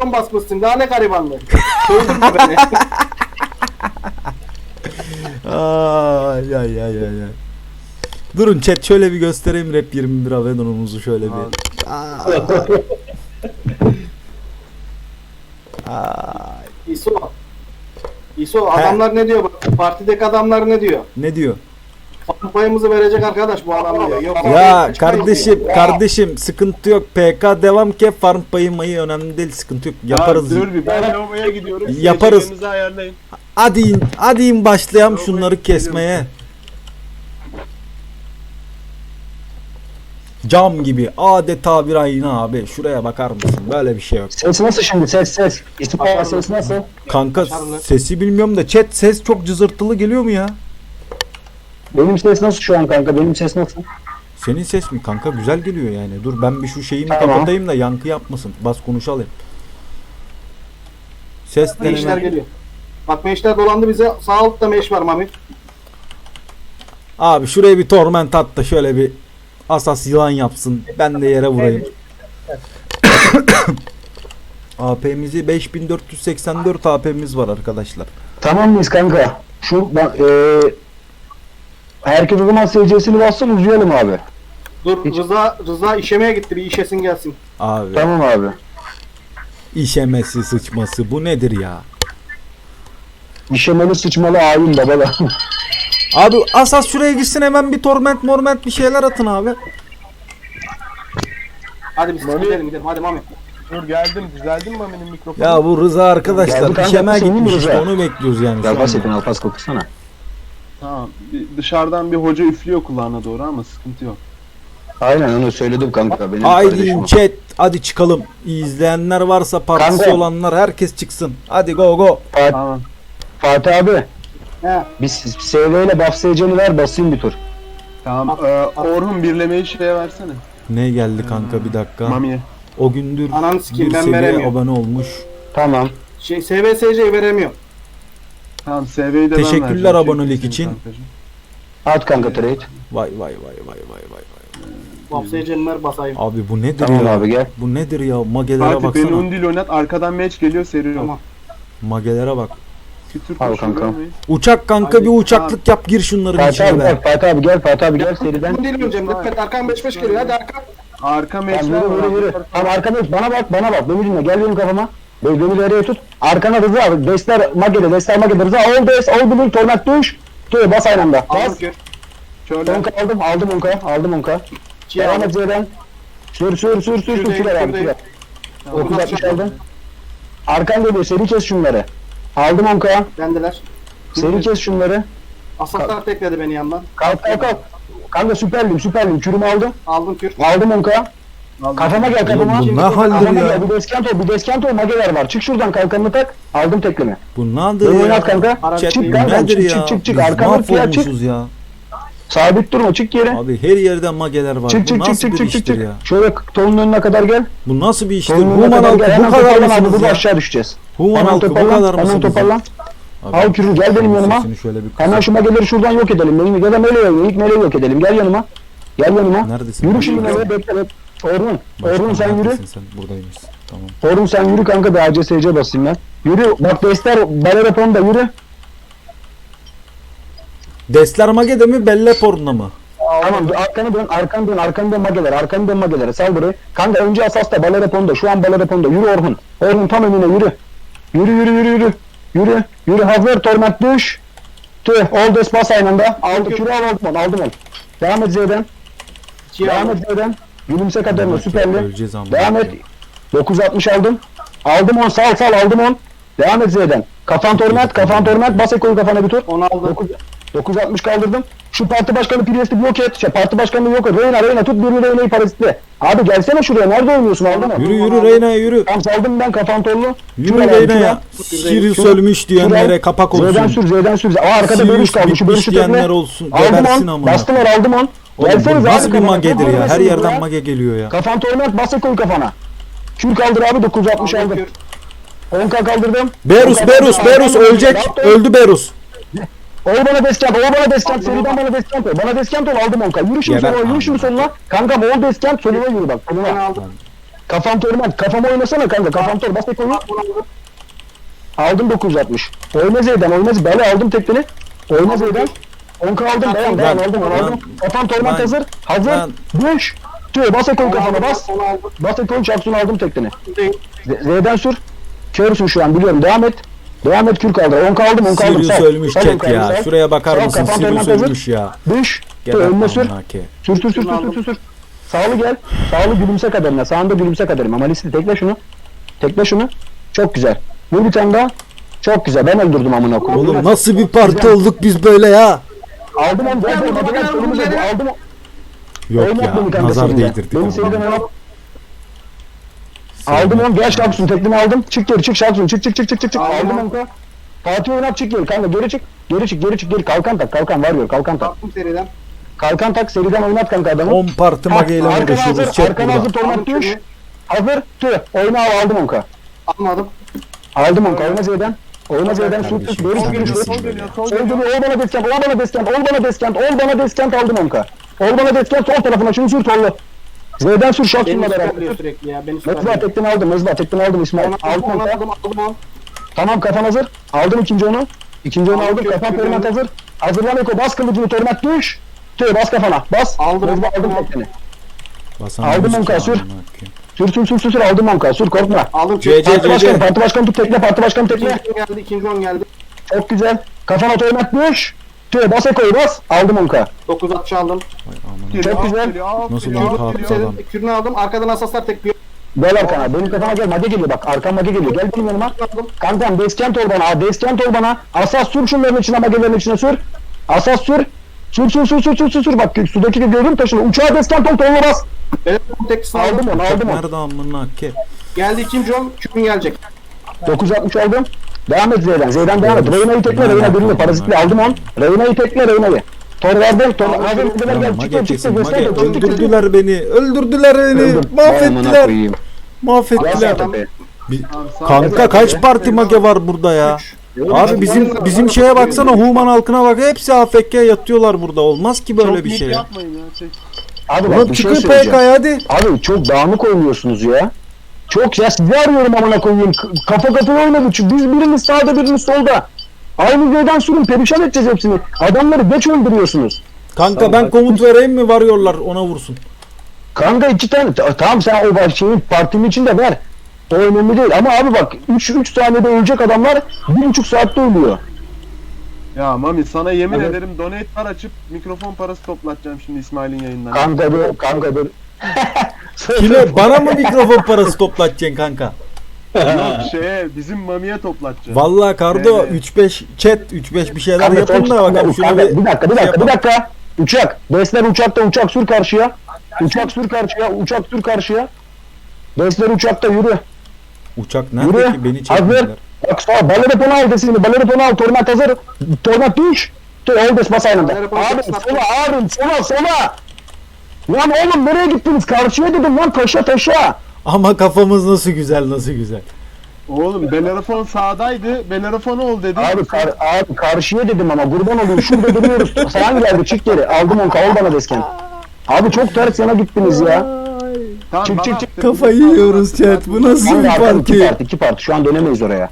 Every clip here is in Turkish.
ton basmışsın. Daha ne garibanlığı. Öldürme beni. Ay ay ay ay ay. Durun chat şöyle bir göstereyim rap 21 Avenon'umuzu şöyle bir. Ay. İso. İso adamlar ne diyor bak. Partideki adamlar ne diyor? Ne diyor? Payımızı verecek arkadaş bu adam diyor. Yok, Ya kardeşim yok. kardeşim sıkıntı yok PK devam ki farm payı mayı önemli değil sıkıntı yok yaparız. Dur bir ben lavaboya gidiyorum. Yaparız. Hadi in, hadi in başlayalım şunları kesmeye. Cam gibi adeta bir ayna abi. Şuraya bakar mısın? Böyle bir şey yok. Ses nasıl şimdi? Ses ses. İstihbarat ses nasıl? Kanka Başarılı. sesi bilmiyorum da chat ses çok cızırtılı geliyor mu ya? Benim ses nasıl şu an kanka? Benim ses nasıl? Senin ses mi kanka? Güzel geliyor yani. Dur ben bir şu şeyimi Tamam. kapatayım da yankı yapmasın. Bas konuşalım. Ses Meşler geliyor. Bak meşler dolandı bize. Sağ altta meş var Mami. Abi şuraya bir torment at da şöyle bir asas yılan yapsın. Ben de yere vurayım. AP'mizi 5484 AP'miz var arkadaşlar. Tamam mıyız kanka? Şu bak eee Herkes o zaman SC'sini bassın uzayalım abi. Dur Hiç- Rıza Rıza işemeye gitti. Bir işesin gelsin. Abi Tamam abi. işemesi sıçması bu nedir ya? İşemeli sıçmalı ayin babalar. Abi asas şuraya gitsin hemen bir torment morment bir şeyler atın abi. Hadi biz Mami. gidelim gidelim. Hadi Mami. Dur geldim. Düzeldim mi benim mikrofonu? Ya bu Rıza Ya arkadaşlar kanka işemeye senin mi gitmiş işte onu bekliyoruz yani. şu Gel anda. Alpas kokusana. Tamam. Bir dışarıdan bir hoca üflüyor kulağına doğru ama sıkıntı yok. Aynen onu söyledim kanka. Benim Haydi kardeşim chat hadi çıkalım. İzleyenler varsa partisi Kanka. olanlar herkes çıksın. Hadi go go. Fat- Tamam. Fatih abi. He. Biz SV ile buff ver basayım bir tur. Tamam. Ee, Orhun birlemeyi şeye versene. Ne geldi kanka bir dakika. Mami'ye. O gündür Ananı sikeyim bir ben seviye veremiyorum. abone olmuş. Tamam. Şey SVSC'yi veremiyorum. Tamam SV'yi de ben Teşekkürler vereceğim. abonelik için. kankacığım. At kanka trade. Vay vay vay vay vay vay vay. Bak SC'nin ver basayım. Abi bu nedir Tamam ya? abi gel. Bu nedir ya? Magelere Fatih beni baksana. undil oynat. Arkadan match geliyor seri Tamam. Magelere bak. Bir Türk Al kanka. Uçak kanka Hadi, bir uçaklık yap gir şunların Fatih içine abi be. gel. Fatih abi gel. Fatih abi gel seriden. Ben değilim hocam. Dikkat arkan 5-5 geliyor. Hadi arkan. Arka matchler Tamam yürü var. yürü yürü. Tamam arkadaş bana bak bana bak. Beni dinle gel benim kafama. Beni nereye tut. Arkana Rıza. Desler Mage'de. Desler Mage'de. Rıza all des. All blue. Tornat düş. Dur bas aynı anda. Aldım Bas. kür. Şöyle. Onka aldım. Aldım onka. Aldım onka. Devam aldım. et Z'den. Sür sür sür sür sür. Sürer abi sürer. Tamam. 960 aldım. Arkan geliyor. Seri kes şunları. Aldım onka. Bendeler. Seri kes şunları. Asaklar tekledi beni yandan. Kalk kalk kalk. Kanka süperlim süperlim. Kürümü aldım. Aldım kür. Aldım onka. Aldım. Kafama gel kafama. Bu ne Kafama haldir gel. ya? Bir deskent ol. Bir deskent ol. Mageler var. Çık şuradan kalkanını tak. Aldım teklemi. Bu Böyle nedir oynat ya? kanka. Ara- Chat Çık kanka. nedir Çık ya? çık çık çık. Biz tut ya çık. mahvolmuşuz ya. Sabit durma. Çık geri. Abi her yerde mageler var. Çık Bu çık çık nasıl çık bir çık çık iştir çık. ya? Şöyle tonun önüne kadar gel. Bu nasıl bir iştir? Tonun önüne Human kadar halkı gel. bu Hemen kadar toparlan abi. mısınız Burada ya? aşağı düşeceğiz. Human Hemen halkı bu toparlan. kadar Hemen mısınız ya? toparlan. Abi, Al kürü gel benim yanıma. sesini şöyle bir Hemen şu mageleri şuradan yok edelim. Benim ya da meleği yok. İlk meleği yok edelim. Gel yanıma. Gel yanıma. Neredesin? Yürü şimdi meleğe bekle. bekle. Orhun. Orhun sen yürü. neredesin Sen buradaymışsın. Tamam. Orhun sen yürü kanka bir ACSC basayım ben. Yürü. Bak Dester Balera da yürü. Desler Mage'de mi Bellepor'da mı? Tamam bir arkanı dön, arkanı dön, arkanı dön mageler, arkanı dön magelere, sal burayı. Kanka önce Asas'ta, Balerepon'da, şu an Balerepon'da, yürü Orhun. Orhun tam önüne yürü. Yürü yürü yürü yürü. Yürü, yürü Hazır, Torment düş. Tüh, Oldes bas aynı anda. Aldı, kürü al, aldım onu, aldım onu. Devam et Z'den, devam et Z'den. Gülümse kadarına, süperli. Devam et. 960 aldım. Aldım on, sal sal aldım on. Devam et Z'den. Kafan torment, kafan torment, bas ekoyu kafana bir tur. Onu aldım. 9, 960 kaldırdım. Şu parti başkanı Priest'i blok et. Şey, parti başkanını yok et. Reyna Reyna tut birini Reyna'yı parazitle. Abi gelsene şuraya. Nerede oynuyorsun aldın mı? Yürü yürü Reyna'ya yürü. Tam saldım ben kafan torlu. Yürü Reyna'ya. Sirius ölmüş diyenlere kapak Z'den olsun. sür Z'den sür. Aa arkada bölüş Sirius kaldı. Şu bölüşü olsun. Aldım Gebersin on. amına. Bastılar aldım on. Oğlum Gelsenize bu abi nasıl bir kafana. magedir ya? Her Kafana yerden mage geliyor ya. Kafan torment bas ekoyu kafana. Kür kaldır abi 960 Aldım aldım. kür. 10k kaldırdım. Berus 10K Berus. Berus ölecek. Öldü Berus. O bana deskent, o bana deskent, seriden bana deskent ol. Bana deskent ol aldım onka. Yürü şimdi Geber. yürü şimdi sonuna. Kanka bol deskent, soluna yürü bak. Ben Soluna. aldım. Kafam torment. Kafama oynasana kanka. Kafam tor. Bas tek oyunu. Aldım 960. Oyna Z'den. Oyna Z'den. Bela aldım tekini. Oyna Z'den. 10k aldım. Dayan dayan Lan, aldım lan, aldım. Kafam torment lan, hazır. Hazır. lan. Düş. Tüh bas tek oyun kafana bas. Bas tek oyun çarpsın aldım. Z- Z'den sür. Körsün şu an biliyorum. Devam et. Devam et kür kaldır. 10 kaldım 10 kaldım. Sirius ölmüş chat 10K'yı, ya. sal. Şuraya bakar Sal, mısın? Sirius ölmüş ya. Düş. Gel önüne. Sür sür sür sür sür sür sür. Sağlı gel. Sağlı gülümse kadarına. Sağında gülümse kadarına. Malisli tekle şunu. Tekle şunu. Çok güzel. Vur bir tane daha. Çok güzel. Ben öldürdüm amına koyayım. Oğlum nasıl bir parti olduk biz böyle ya? Aldım onu. Gel gel gel. bakın. Aldım onu. Yok ya. kanka Nazar değdirdik. Beni ama. seriden oynat. Aldım onu. Gel Şaksun. Teklini aldım. Çık geri çık Şaksun. Çık çık çık çık çık. çık. Aldım onu. Fatih oynat çık geri kanka. Geri çık. Geri çık geri çık geri. Kalkan tak. Kalkan var ya. Kalkan tak. Baktım seriden. Kalkan tak. Seriden oynat kanka adamı. 10 parti mageyle uğraşıyoruz burada. hazır. Torment düş. Hazır. Tüh. Oyna al. Aldım onka. Almadım. Aldım onka. Oyna Z'den. Sus. Geri Sen geri nesin sus. böyle? Sol geliyor, sol Sol geliyor. geliyor. Ol bana deskent. Ol bana deskent. Ol bana deskent. Ol bana deskent. Aldım onka. Ol bana deskent. Sol tarafına. Şunu sür torlu. Z'den sür. Beni Şaksun'la beraber. sürekli ya. Beni Mezba süperliyor. tekten aldım. Mezba tekten aldım İsmail. Aldım onka. Tamam kafan hazır. Aldım ikinci onu. İkinci onu Aldım, Kafan torment hazır. Hazırlan Eko. Bas kılıcını torment düş. Tüh bas kafana. Bas. Aldım, aldım aldım. tekten. Aldım onka, sür. Sür sür sür sür sür. Aldım onka. Sür korkma. Aldım. C, C, Parti başkanı. Parti başkanı tut tekle. Parti başkanı tekle. İkinci on geldi. ikinci on geldi. Çok güzel. Kafana torment düş. Tüh bas Eko'yu bas. Aldım onka. 9 atış aldım. Vay amına. Çok güzel. Nasıl kart geliyor. adam? Kürünü aldım. Arkadan asaslar tekliyor. Gel arkana. Benim kafama gel. Mage geliyor bak. Arkam mage geliyor. Gel benim yanıma. Aldım. Kankam deskent ol bana. Deskent ol bana. Asas sür şunların içine magelerin içine sür. Asas sür. Sür sür sür sür sür sür sür. Bak sudaki de gördüm taşını. Uçağa deskent ol tonuna bas. Evet, teklisini aldım. Aldım onu aldım onu. Nerede amına ke? Geldi ikinci on. Kürün gelecek. 960 aldım. Devam et Z'den. Z'den devam et. Reyna'yı tekle. Reyna birini parazitli aldım on. Reyna'yı tekle Reyna'yı. Tor verdim. Tor. Mage Çıktı çıktı. Göster. Öldürdüler beni. Öldürdüler beni. Mahvettiler. Mahvettiler. Kanka kaç parti mage var burada ya? Abi bizim bizim şeye baksana Human halkına bak hepsi AFK yatıyorlar burada. Olmaz ki böyle Çok bir mid şey. ya. yapmayın ya. Çek. Abi bak Oğlum bir şey çıkın söyleyeceğim. PK'ya hadi. Abi çok dağınık oynuyorsunuz ya. Çok ya sizi arıyorum amına koyayım. K- Kafa kafaya oynadık. Çünkü Biz birimiz sağda birimiz solda. Aynı yerden sürün perişan edeceğiz hepsini. Adamları geç öldürüyorsunuz. Kanka ben komut vereyim mi varıyorlar ona vursun. Kanka iki tane ta- tamam sen o baş- şeyin partinin içinde ver. O önemli değil ama abi bak 3 3 saniyede ölecek adamlar 1,5 saatte ölüyor. Ya Mami sana yemin Evet. ederim donate'lar açıp mikrofon parası toplatacağım şimdi İsmail'in yayından. Kanka dur kanka dur. Kime bana mı mikrofon parası toplatacaksın kanka? Yok şeye bizim Mami'ye toplatacağım. Vallahi Kardo Evet. 3-5 chat 3-5 bir şeyler Kanka, yapın da bakalım şunu kanka, bir bir dakika bir şey dakika bir yapalım. dakika. Uçak. Besler uçakta uçak sür karşıya. Uçak sür karşıya. Uçak sür karşıya. Besler uçakta yürü. Uçak nerede Yürü. ki beni Hazır. çekmediler. Bak sağ baleriponu al desini. Baleriponu al. Tornat hazır. Tornat düş. Oldes bas aynında. Baleriponu Abi çok sola abi sola sola. Lan oğlum nereye gittiniz? Karşıya dedim lan taşa taşa. Ama kafamız nasıl güzel nasıl güzel. Oğlum Bellerophon sağdaydı. Bellerophon ol dedi. Abi, kar, abi karşıya dedim ama kurban olayım şurada duruyoruz. Sağan geldi çık geri. Aldım onu kavul bana desken. Abi çok ters yana gittiniz ya. Tamam, çık, çık, çık. Kafayı yiyoruz chat. Bu nasıl Kanka bir arkam iki parti? parti iki parti. Şu an dönemeyiz oraya.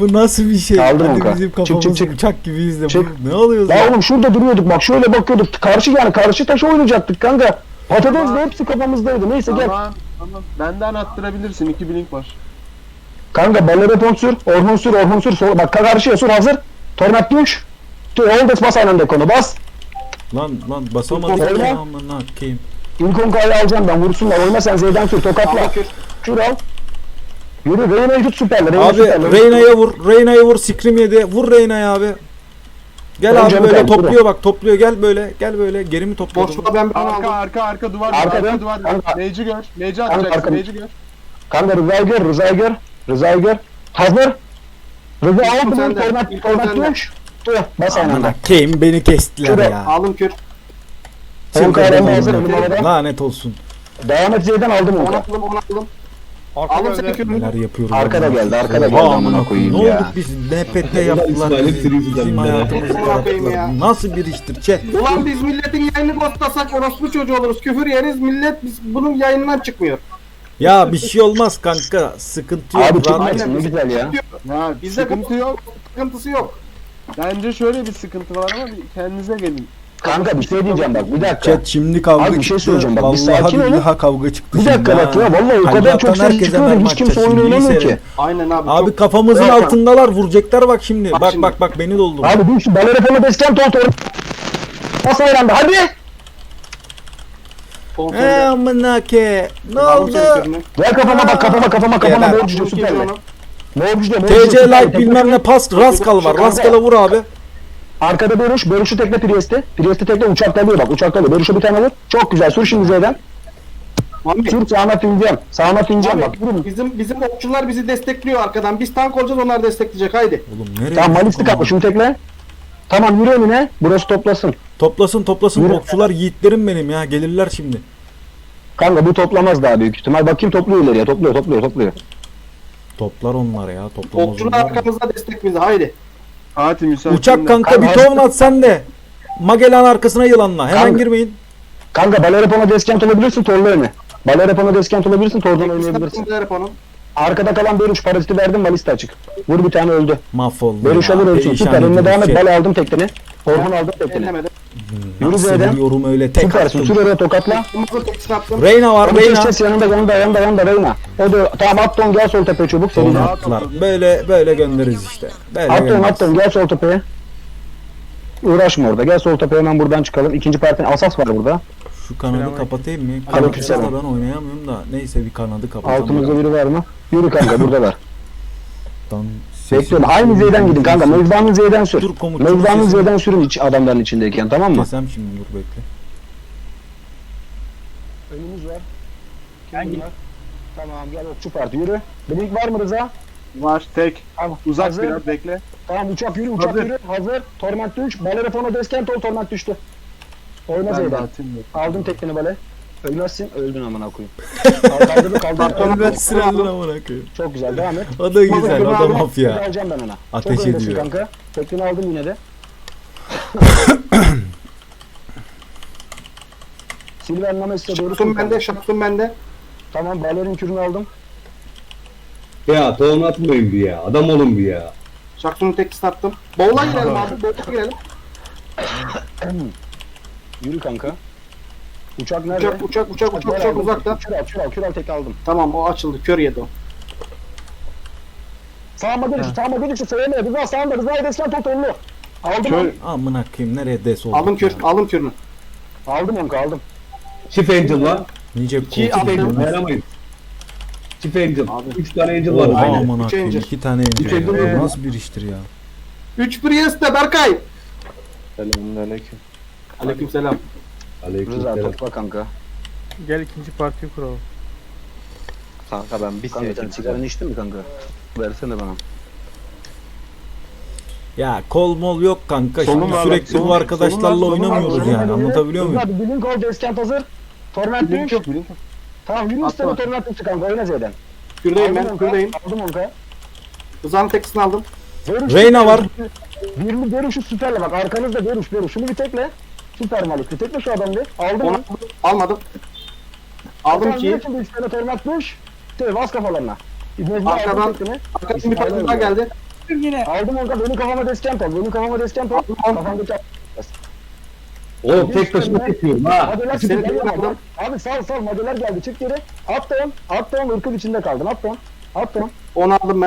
Bu nasıl bir şey? Aldım Hadi Okan. bizim Çık, kafamız çık, çık. uçak gibiyiz de. Çık. Bu, ne oluyor Ya ya? oğlum şurada duruyorduk bak şöyle bakıyorduk. Karşı yani karşı taşa oynayacaktık kanka. Patates de hepsi kafamızdaydı. Neyse gel. Tamam tamam. Benden attırabilirsin. iki blink var. Kanka balerepon sür, Orhun sür, Orhun sür. Sol, bak karşıya sür hazır. Tornat düş. Oldes bas aynı anda konu bas. Lan lan basamadık ya amına koyayım. İlkon kayı alacağım ben vursunlar. Oyna sen Z'den sür tokatla. Kür. Kür al. Yürü Reyna'yı tut süperle. Reyna Abi. Reyna'ya vur. Reyna'ya vur. Scream yedi. Vur Reyna'ya abi. Gel Önce abi böyle topluyor bak topluyor gel böyle gel böyle geri mi topladın? Boşluğa ben Arka aldım. arka arka duvar Arka arka, duvar. Mage'i gör. Kanka, atacaksın. arka- Mage'i gör. Kanka Rıza'yı gör, Rıza'yı gör. Rıza'yı gör. Hazır. Rıza aldı mı? sende. düş. Dur bas. Amına koyayım beni kestiler ya. Aldım kür. Son hazır. elim havada. Lanet olsun. Devam et Z'den aldım Onu aldım onu aldım. Kürünü. Neler yapıyoruz. Arkada geldi, arkada geldi Oha, amına koyayım Ne ya. olduk biz? NPT yaptılar. Bizi. Bizim hayatımızı Amına koyayım ya. kararttılar. Nasıl bir iştir chat? Ulan biz milletin yayını ghostlasak orospu çocuğu oluruz. Küfür yeriz. Millet biz bunun yayından çıkmıyor. Ya bir şey olmaz kanka. Sıkıntı yok. Abi Rahat- ne güzel ya. Ya Bizde sıkıntı yok. Sıkıntısı yok. Bence şöyle bir sıkıntı var ama bir kendinize gelin. Kanka bir şey diyeceğim bak bir dakika. Chat şimdi kavga Abi bir şey çıktı. söyleyeceğim bak, bir Vallahi sakin olun. billahi kavga çıktı Bir şimdi dakika bak ha. ya vallahi o kadar çok atan ses herkese çıkıyor mermi hiç kimse oyun Şimdi iyi oynamıyor ki. Aynen abi. Abi çok kafamızın Ya. altındalar vuracaklar bak şimdi. Bak Bak şimdi. bak bak beni doldur. Abi dur şu baleraponu desken ton ton. Bas ayranda hadi. kontrolde. Eee amına ke. Ne oldu? senin körünü. Gel kafama bak kafama kafama kafama mor cüce süperle. onu. Mor cüce mor TC cüce süperle. like bilmem ne pas rastgal var. Rastgala vur abi. Arkada Beruş, Beruş'u tekle Priest'i. Priest'i tekle uçaktalıyor bak uçaktalıyor. Beruş'u bir tane vur. Çok güzel sür şimdi Z'den. Mami, Sür sağına fineceğim. Sağına fineceğim bak. Abi, Vurun. bizim bizim okçular bizi destekliyor arkadan. Biz tank olacağız onlar destekleyecek haydi. Oğlum nereye? Tamam Malistik atla şunu tekle. Tamam yürü önüne. Burası toplasın. Toplasın toplasın Yürü. okçular yiğitlerim benim ya. Gelirler şimdi. Kanka bu toplamaz daha büyük ihtimal. Bakayım topluyor ileriye. Topluyor topluyor topluyor. Toplar onlar ya. Toplamaz Okçular onlar. arkamızda destek bize haydi. Fatih müsait. Uçak kanka bir tovun at sen de. Magellan arkasına yılanla. Hemen Kanka- girmeyin. Kanka Balerapona deskent olabilirsin torlu öne. Balerapona deskent olabilirsin tordan oynayabilirsin. Yapalım. Arkada kalan Beruş paraziti verdim balista açık. Vur bir tane öldü. Mahvoldu Beruş alır ölsün. Süper önüne devam et. ediyoruz. Bal aldım tekini. Orhun aldım. Ellemedim. Yürü Z'den. vuruyorum öyle tek Süpersin. attım. Sür oraya tokatla. Reyna var Reyna. çekeceğiz yanında yanında yanında yanında Reyna. O da tamam Atton gel sol tepeye çabuk Onu seriden. attılar. Böyle böyle göndeririz işte. Böyle Atton. Atton gel sol tepeye. Uğraşma orada. Gel sol tepeye hemen buradan çıkalım. İkinci partinin asas var burada. Şu kanadı kapatayım mı? Aleykümselam. Kanatı ben oynayamıyorum da. Neyse bir kanadı kapatalım. Altımızda biri var mı? Yürü kanka buradalar. Sesi- Bekliyorum. Aynı Z'den gidin kanka. Mevzanın Z'den sür. Dur komutçu Mevzanın Z'den sürün iç adamların içindeyken tamam mı? Kesem şimdi dur bekle. Önümüz var. Kim bunlar? Tamam gel okçu parti yürü. Blink var mı Rıza? Var tek. Tamam. Uzak Hazır. biraz bekle. Tamam uçak yürü uçak Hazır. yürü. Hazır. Torment 3. Balerapona deskent ol torment düştü. Oyna Ben. Aldım tekini bale. Ölmezsin öldün amına koyayım. Kaldırdı kaldırdı. Ben sıralım amına koyayım. Çok güzel devam et. O da güzel, o da Tekini mafya. Alacağım ben ona. Ateş Çok öndesin ediyor. kanka. Tekini aldım yine de. Silver Names'e doğru. Şaktım sür bende, şaktım bende. Tamam balerin kürünü aldım. Ya tohum atmayın bir ya. Adam olun bir ya. Şaktımın teknisini attım. Bowl'a girelim abi. Bowl'a girelim. Yürü kanka. Uçak nerede? Uçak, uçak, uçak, uçak, Kür uçak uzakta. Kür al, kür al, kür al tek aldım. Tamam o açıldı. Kör yedi o. Gel, sağıma gel, şu söyleme. Rıza sağında, Rıza'yı desken tut onu. Aldım Kör. onu. Amına koyayım nereye des oldu? Aldım kör, aldım körünü. Aldım onu, aldım. Çift angel var. Nice İki koltuk aldım. ediyorsunuz. Dayanamayız. Çift angel. Abi. Üç tane angel var. Aynen. amına Üç koyayım angel. iki tane Üç angel. angel ya. Nasıl bir iştir ya? 3 Priest'te Berkay. Selamünaleyküm. Aleykümselam. Rıza Aleykümselam. topla kanka. Gel ikinci partiyi kuralım. Kanka ben bir Kanka sen sigaranı içtin mi kanka? Versene bana. Ya kol mol yok kanka. Solun Şimdi var sürekli bu solun- arkadaşlarla solun var, oynamıyoruz solun yani. Anlatabiliyor muyum? Hadi bilin kol deskent hazır. Torment Blink düş. yok blink yok. Tamam yürü üstüne Atla. torment düştü kanka. Oyna Z'den. Kürdeyim ben, kürdeyim. Aldım onka. Rıza'nın teknisini aldım. Görüş, Reyna var. Birini görüşü süperle bak arkanızda görüş görüş. Şunu bir tekle. Süper Malik. Bir tekle şu adamı bir. Aldım Onu onu. almadım. Aldım ki. Şimdi üç tane torment düş. Şey bas kafalarına. Arkadan-. Arkadan bir takım daha geldi. Aldım onka. Benim kafama deskent ol. Benim kafama. Aldım, aldım. Kafamdaki Oğlum tek başıma çekiyorum ha. Abi sal sal madeler geldi. Çık geri. At da on. At da on. Irkın içinde kaldın. At da on. At da on. Onu aldım ben.